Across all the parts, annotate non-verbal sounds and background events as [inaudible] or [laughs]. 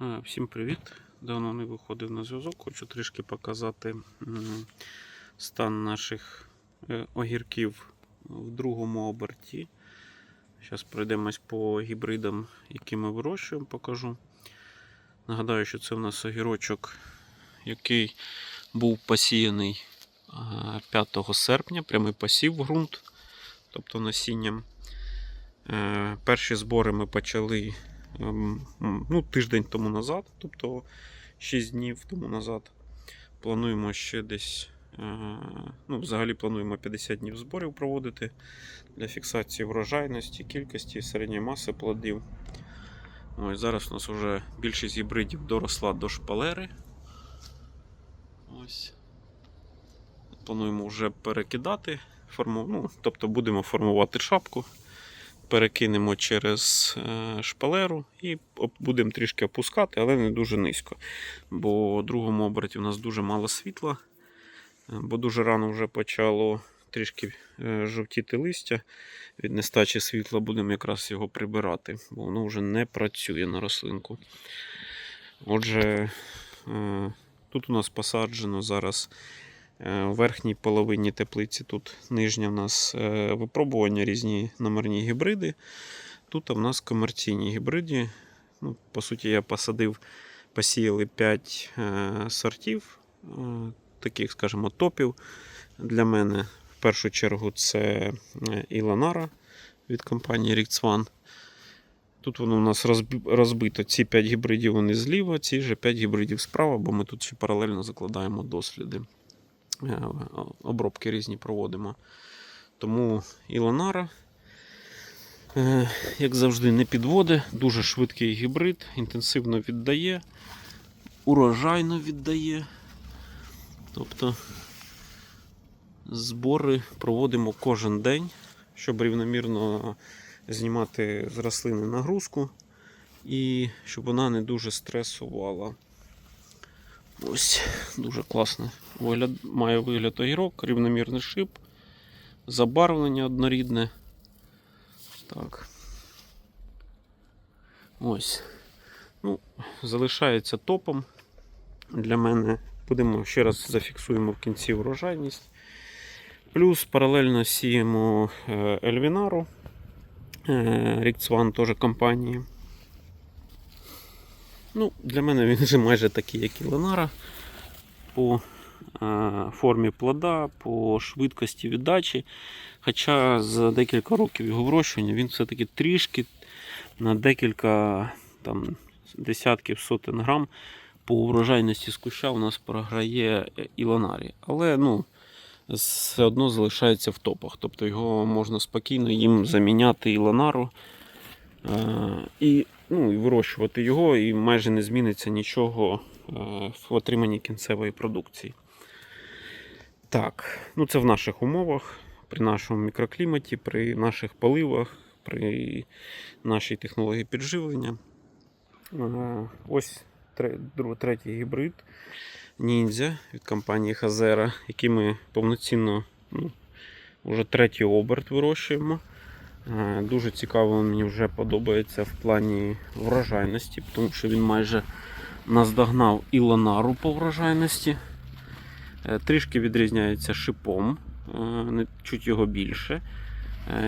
Всім привіт! Давно не виходив на зв'язок. Хочу трішки показати стан наших е, огірків в другому оберті. Зараз пройдемось по гібридам, які ми вирощуємо, покажу. Нагадаю, що це в нас огірочок, який був посіяний е, 5 серпня, прямий посів в ґрунт, тобто насінням. Е, Перші збори ми почали ну, тиждень тому назад, тобто 6 днів тому назад. Плануємо ще десь. е, Ну, взагалі плануємо 50 днів зборів проводити для фіксації врожайності, кількості, середньої маси плодів. Ось зараз у нас вже більшість гібридів доросла до шпалери. Ось. Плануємо вже перекидати, форму... ну, тобто будемо формувати шапку перекинемо через е, шпалеру і будемо трішки опускати, але не дуже низько. Бо у другому оберті у нас дуже мало світла, е, бо дуже рано вже почало трішки е, жовтіти листя. Від нестачі світла будемо якраз його прибирати, бо воно вже не працює на рослинку. Отже, тут у нас посаджено зараз Е, верхній половині теплиці тут нижня в нас е, випробування різні номерні гібриди. Тут у нас комерційні гібриди. Ну, по суті, я посадив, посіяли 5 е, сортів, таких, скажімо, топів для мене. В першу чергу це Іланара від компанії Rix Тут воно у нас розбито. Ці 5 гібридів вони зліва, ці же 5 гібридів справа, бо ми тут ще паралельно закладаємо досліди. Е, обробки різні проводимо. Тому Ілонара, е, як завжди, не підводить, дуже швидкий гібрид, інтенсивно віддає, урожайно віддає. Тобто збори проводимо кожен день, щоб рівномірно знімати з рослини нагрузку і щоб вона не дуже стресувала. Ось, дуже класно. Вигляд, має вигляд огірок, рівномірний шип, забарвлення однорідне. Так. Ось. Ну, залишається топом. Для мене будемо ще раз зафіксуємо в кінці урожайність. Плюс паралельно сіємо е, Ельвінару. Рікцван теж компанії. Ну, Для мене він вже майже такий, як і Ленара. По е, формі плода, по швидкості віддачі. Хоча за декілька років його вирощування він все-таки трішки на декілька там, десятків сотень грам по врожайності з куща у нас програє Ілонарі. Але ну, все одно залишається в топах. Тобто його можна спокійно їм заміняти Ілонару. Е, і ну, і вирощувати його, і майже не зміниться нічого е, в отриманні кінцевої продукції. Так, ну це в наших умовах, при нашому мікрокліматі, при наших поливах, при нашій технології підживлення. Е, Ось тре- третій гібрид ніндзя від компанії Хазера, який ми повноцінно ну, вже третій оберт вирощуємо. Е, Дуже цікаво мені вже подобається в плані врожайності, тому що він майже наздогнав і ланару по врожайності. Е, Трішки відрізняється шипом, е, чуть його більше.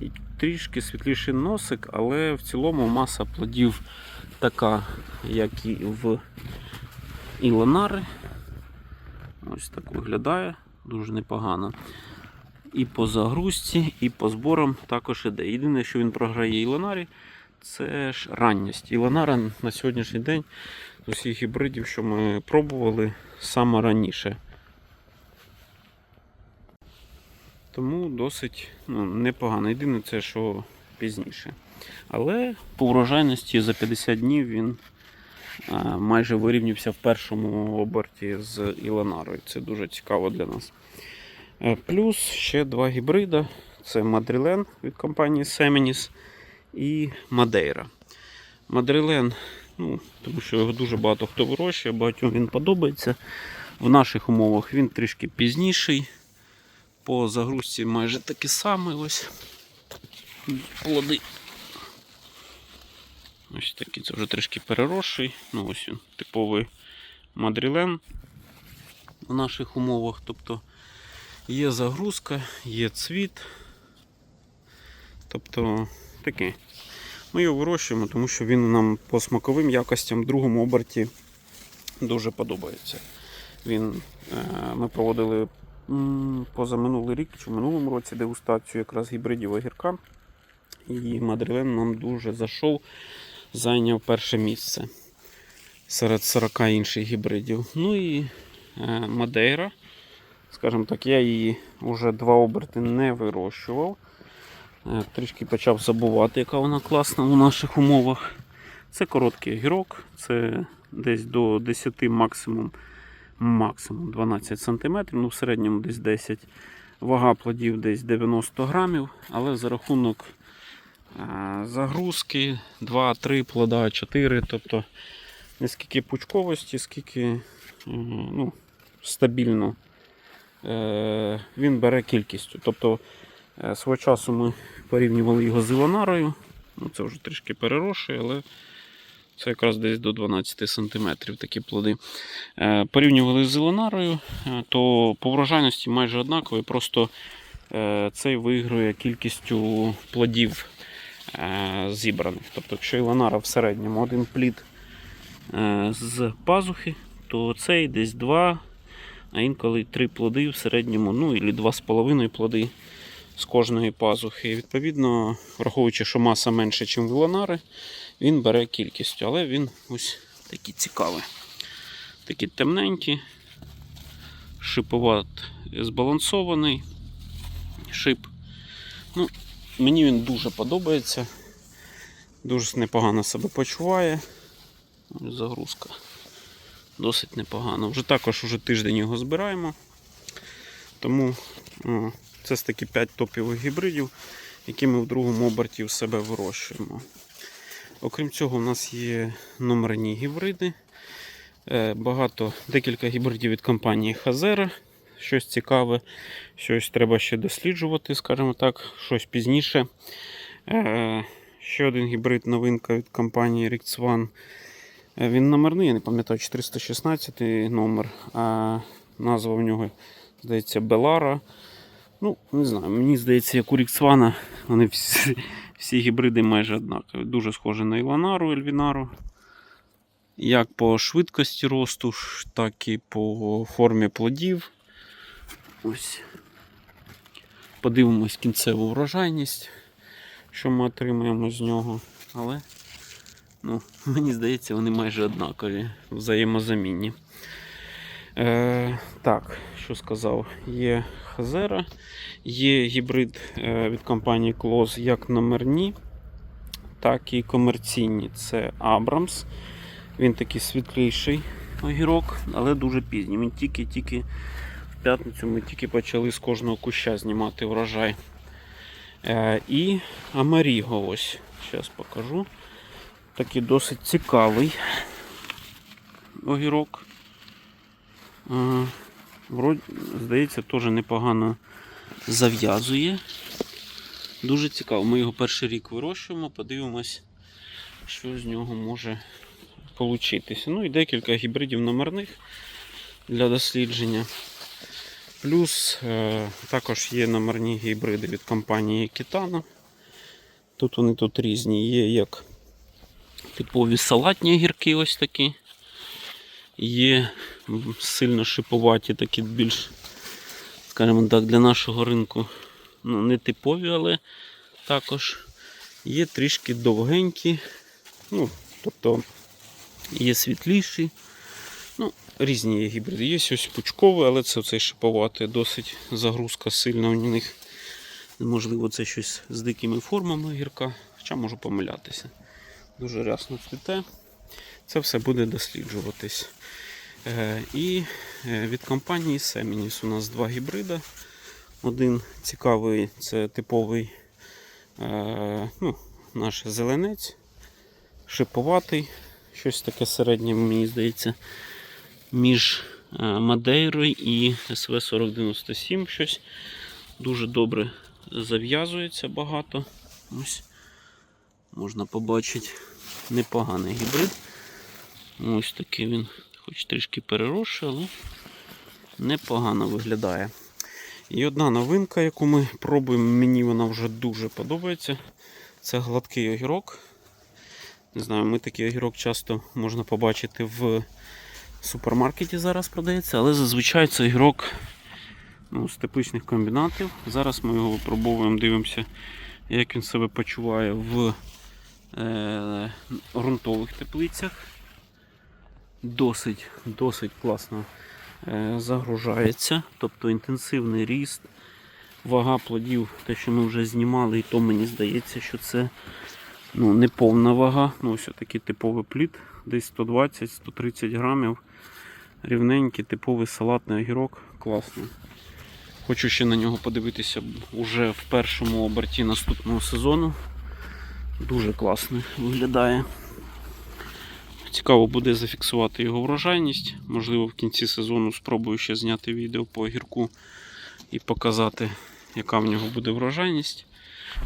І трішки світліший носик, але в цілому маса плодів така, як і в Ілонари. Ось так виглядає, дуже непогано. І по загрузці, і по зборам також іде. Єдине, що він програє Ілонарі, це ж ранність. Ілонара на сьогоднішній день з усіх гібридів, що ми пробували, саме раніше. Тому досить ну, непогано. Єдине це, що пізніше. Але по врожайності за 50 днів він майже вирівнявся в першому оберті з Ілонарою. Це дуже цікаво для нас. Е, Плюс ще два гібрида. Це Мадрилен від компанії Seminis і Мадейра. Мадрилен, ну, тому що його дуже багато хто вирощує, багатьом він подобається. В наших умовах він трішки пізніший. По загрузці майже такий самий ось плоди. Ось такий, це вже трішки переросший. Ну, ось він, типовий мадрілен в наших умовах. Тобто є загрузка, є цвіт. Тобто таке. Ми його вирощуємо, тому що він нам по смаковим якостям в другому оберті дуже подобається. Він, е, ми проводили позаминулий рік чи в минулому році дегустацію якраз гібридів огірка. І Мадрилен нам дуже зайшов, зайняв перше місце серед 40 інших гібридів. Ну і е, Мадейра. Скажімо так, я її вже два оберти не вирощував. Е, Трішки почав забувати, яка вона класна у наших умовах. Це короткий огірок, це десь до 10 максимум, максимум 12 см, ну в середньому десь 10 Вага плодів десь 90 грамів, але за рахунок е, загрузки 2-3 плода, 4, тобто не скільки пучковості, скільки е, ну, стабільно він бере кількістю. Тобто е, свого часу ми порівнювали його з Ілонарою. Ну, це вже трішки переросший, але це якраз десь до 12 см такі плоди. Е, Порівнювали з Ілонарою, е, то по врожайності майже однакові, просто е, цей виграє кількістю плодів е, зібраних. Тобто, якщо Ілонара в середньому один плід е, з пазухи, то цей десь два, а інколи три плоди в середньому, ну і два з половиною плоди з кожної пазухи. І, відповідно, враховуючи, що маса менше, ніж в він бере кількістю, але він ось такий цікавий. Такі темненькі, шиповат збалансований шип. Ну, мені він дуже подобається. Дуже непогано себе почуває. Загрузка. Досить непогано. Вже також уже тиждень його збираємо. Тому о, це з такі 5 топових гібридів, які ми в другому оберті в себе вирощуємо. Окрім цього, у нас є номерні гібриди. Е, Багато, декілька гібридів від компанії Хазера. Щось цікаве, щось треба ще досліджувати, скажімо так, щось пізніше. Е, Ще один гібрид новинка від компанії Rix One. Е, Він номерний, я не пам'ятаю, 416 номер, а назва в нього, здається, Белара. Ну, не знаю, мені здається, як у Ріксвана, вони всі, всі гібриди майже однакові. Дуже схожі на Іланару, Ельвінару. Як по швидкості росту, так і по формі плодів. Ось. Подивимось кінцеву врожайність, що ми отримаємо з нього. Але ну, [laughs] мені здається, вони майже однакові, взаємозамінні. Е, так, що сказав, є Хазера, є гібрид е, від компанії Клоз як номерні, так і комерційні. Це Абрамс. Він такий світліший огірок, але дуже пізній. Він тільки-тільки в п'ятницю ми тільки почали з кожного куща знімати врожай. Е, і Амаріго ось. Зараз покажу. Такий досить цікавий огірок. Вроді, здається, теж непогано зав'язує. Дуже цікаво. Ми його перший рік вирощуємо, подивимось, що з нього може получитися. Ну і декілька гібридів номерних для дослідження. Плюс е, також є номерні гібриди від компанії Kitana. Тут вони тут різні. Є як типові салатні огірки ось такі. Є сильно шиповаті, такі більш, скажімо так, для нашого ринку ну, не типові, але також є трішки довгенькі. Ну, тобто є світліші. Ну, різні є гібриди. Є ось пучковий, але це цей шиповатий, досить загрузка сильна у них. Можливо, це щось з дикими формами гірка, хоча можу помилятися. Дуже рясно цвіте. Це все буде досліджуватись. Е, І е, від компанії Seminis у нас два гібрида. Один цікавий це типовий е, ну, наш зеленець, шиповатий, щось таке середнє, мені здається, між Мадейрою і СВ-4097 щось дуже добре зав'язується багато. Ось можна побачити. Непоганий гібрид. Ось такий він, хоч трішки переросший, але непогано виглядає. І одна новинка, яку ми пробуємо, мені вона вже дуже подобається. Це гладкий огірок. Не знаю, ми такий огірок часто можна побачити в супермаркеті зараз продається, але зазвичай це огірок ну, з тепличних комбінатів. Зараз ми його випробовуємо, дивимося, як він себе почуває в е, ґрунтових теплицях. Досить, досить класно е, загружається, тобто інтенсивний ріст, вага плодів, те, що ми вже знімали, і то мені здається, що це ну, не повна вага. Ну, ось такий типовий плід, десь 120-130 грамів. Рівненький, типовий салатний огірок, класний. Хочу ще на нього подивитися уже в першому оберті наступного сезону. Дуже класно виглядає. Цікаво буде зафіксувати його врожайність. Можливо, в кінці сезону спробую ще зняти відео по огірку і показати, яка в нього буде врожайність.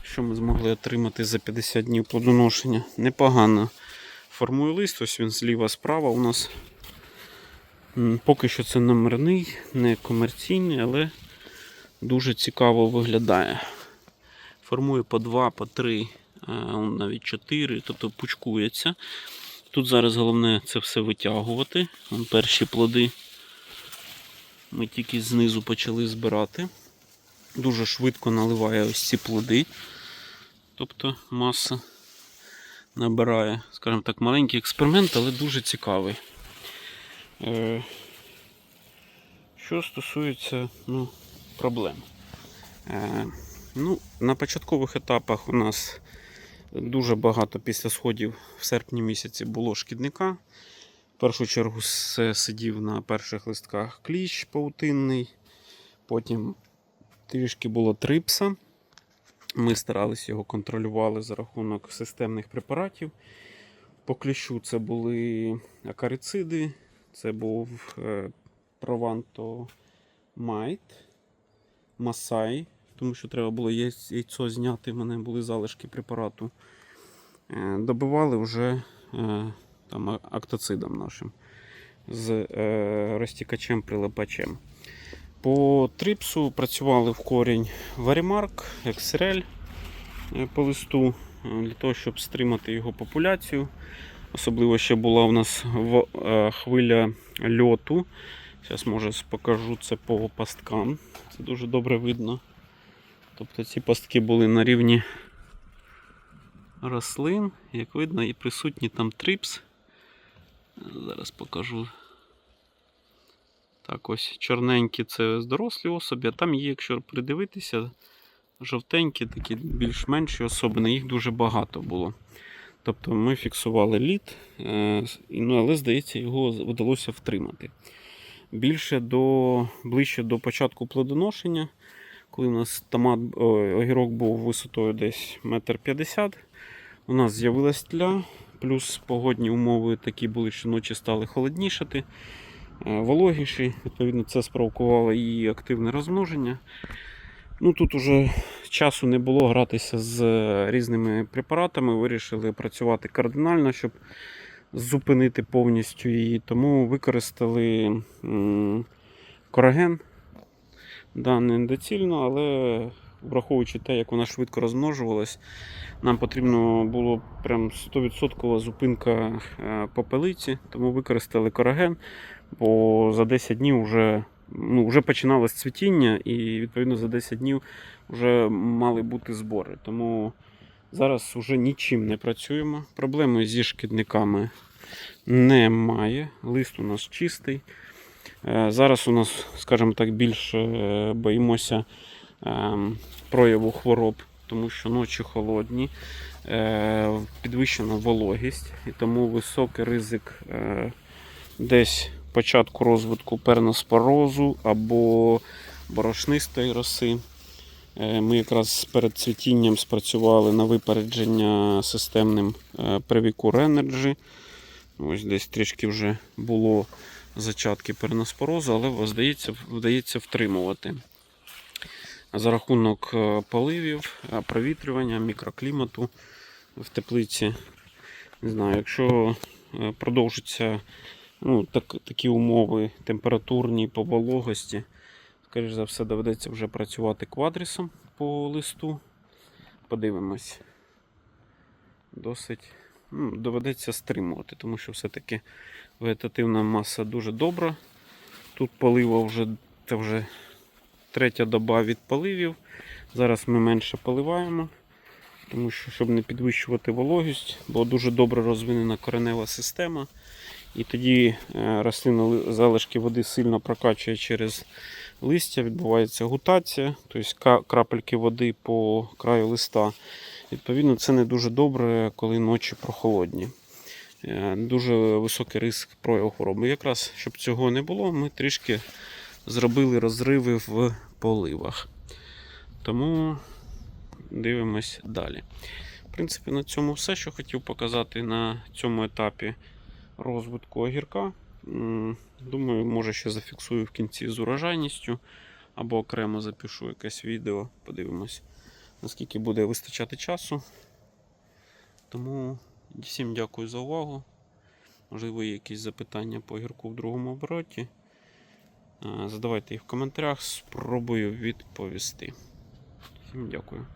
Що ми змогли отримати за 50 днів плодоношення. Непогано формує лист, ось він зліва справа у нас. Поки що це номерний, не комерційний, але дуже цікаво виглядає. Формує по 2, по 3, навіть 4, тобто пучкується. Тут зараз головне це все витягувати. Вон перші плоди ми тільки знизу почали збирати. Дуже швидко наливає ось ці плоди. Тобто маса набирає, скажімо так, маленький експеримент, але дуже цікавий. Е, Що стосується ну, проблем. Е, Ну, на початкових етапах у нас дуже багато після сходів в серпні місяці було шкідника. В першу чергу сидів на перших листках кліщ паутинний, потім трішки було трипса. Ми старалися його контролювали за рахунок системних препаратів. По кліщу це були акарициди, це був е, Прованто Майт, Масай, тому що треба було яйцо зняти, в мене були залишки препарату. Е, Добивали вже е, там, актоцидом нашим з е, розтікачем прилипачем. По трипсу працювали в корінь Варімарк, Ексерель по листу для того, щоб стримати його популяцію. Особливо ще була у нас хвиля льоту. Зараз може покажу це по пасткам. Це дуже добре видно. Тобто ці пастки були на рівні рослин, як видно, і присутній там трипс. Зараз покажу. Так, ось чорненькі це дорослі особи, а там є, якщо придивитися, жовтенькі, такі більш-менші особини, їх дуже багато було. Тобто ми фіксували лід, е, ну, але, здається, його вдалося втримати. Більше до, ближче до початку плодоношення, коли у нас томат, ой, огірок був висотою десь 1,50 м, у нас з'явилась тля, плюс погодні умови такі були, що ночі стали холоднішати, е, вологіші. Відповідно, це спровокувало і активне розмноження. Ну, тут уже часу не було гратися з е, різними препаратами. Вирішили працювати кардинально, щоб зупинити повністю її. Тому використали кораген. Да, не доцільно, але враховуючи те, як вона швидко розмножувалась, нам потрібно було прям 100% зупинка е, попелиці, тому використали кораген, бо за 10 днів вже, ну, вже починалось цвітіння, і відповідно за 10 днів вже мали бути збори. Тому зараз вже нічим не працюємо. Проблеми зі шкідниками немає. Лист у нас чистий. Е, Зараз у нас, скажімо так, більше е, боїмося ем, прояву хвороб, тому що ночі холодні, е, підвищена вологість, і тому високий ризик десь початку розвитку перноспорозу або борошнистої роси. Ми якраз перед цвітінням спрацювали на випередження системним Previcur Energy. Ось десь трішки вже було зачатки перноспорозу, але здається, вдається втримувати. За рахунок е, поливів, е, провітрювання, мікроклімату в теплиці Не знаю, якщо е, продовжаться ну, так, такі умови температурні по вологості, скоріш за все, доведеться вже працювати квадрісом по листу. Подивимось. Досить ну, доведеться стримувати, тому що все-таки вегетативна маса дуже добра. Тут полива вже, це вже третя доба від поливів. Зараз ми менше поливаємо, тому що, щоб не підвищувати вологість, бо дуже добре розвинена коренева система. І тоді е, рослина залишки води сильно прокачує через листя, відбувається гутація, тобто крапельки води по краю листа. Відповідно, це не дуже добре, коли ночі прохолодні. Е, Дуже високий ризик прояву хвороби. Якраз щоб цього не було, ми трішки зробили розриви в поливах. Тому дивимось далі. В принципі, на цьому все, що хотів показати на цьому етапі розвитку огірка. Думаю, може ще зафіксую в кінці з урожайністю або окремо запишу якесь відео. Подивимось, наскільки буде вистачати часу. Тому всім дякую за увагу. Можливо, є якісь запитання по гірку в другому обороті. Е, Задавайте їх в коментарях, спробую відповісти. Всім дякую.